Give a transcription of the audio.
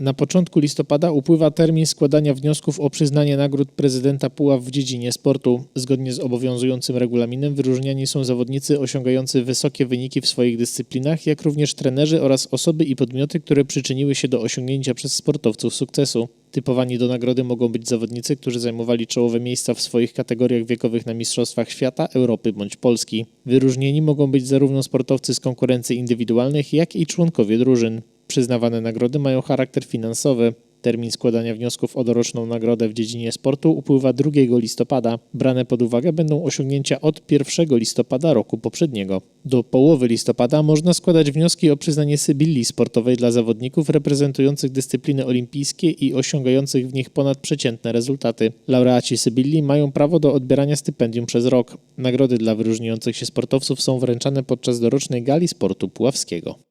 Na początku listopada upływa termin składania wniosków o przyznanie nagród prezydenta Puław w dziedzinie sportu. Zgodnie z obowiązującym regulaminem wyróżniani są zawodnicy osiągający wysokie wyniki w swoich dyscyplinach, jak również trenerzy oraz osoby i podmioty, które przyczyniły się do osiągnięcia przez sportowców sukcesu. Typowani do nagrody mogą być zawodnicy, którzy zajmowali czołowe miejsca w swoich kategoriach wiekowych na Mistrzostwach Świata, Europy bądź Polski. Wyróżnieni mogą być zarówno sportowcy z konkurencji indywidualnych, jak i członkowie drużyn. Przyznawane nagrody mają charakter finansowy. Termin składania wniosków o doroczną nagrodę w dziedzinie sportu upływa 2 listopada. Brane pod uwagę będą osiągnięcia od 1 listopada roku poprzedniego. Do połowy listopada można składać wnioski o przyznanie sybilli sportowej dla zawodników reprezentujących dyscypliny olimpijskie i osiągających w nich ponadprzeciętne rezultaty. Laureaci sybilli mają prawo do odbierania stypendium przez rok. Nagrody dla wyróżniających się sportowców są wręczane podczas dorocznej gali sportu puławskiego.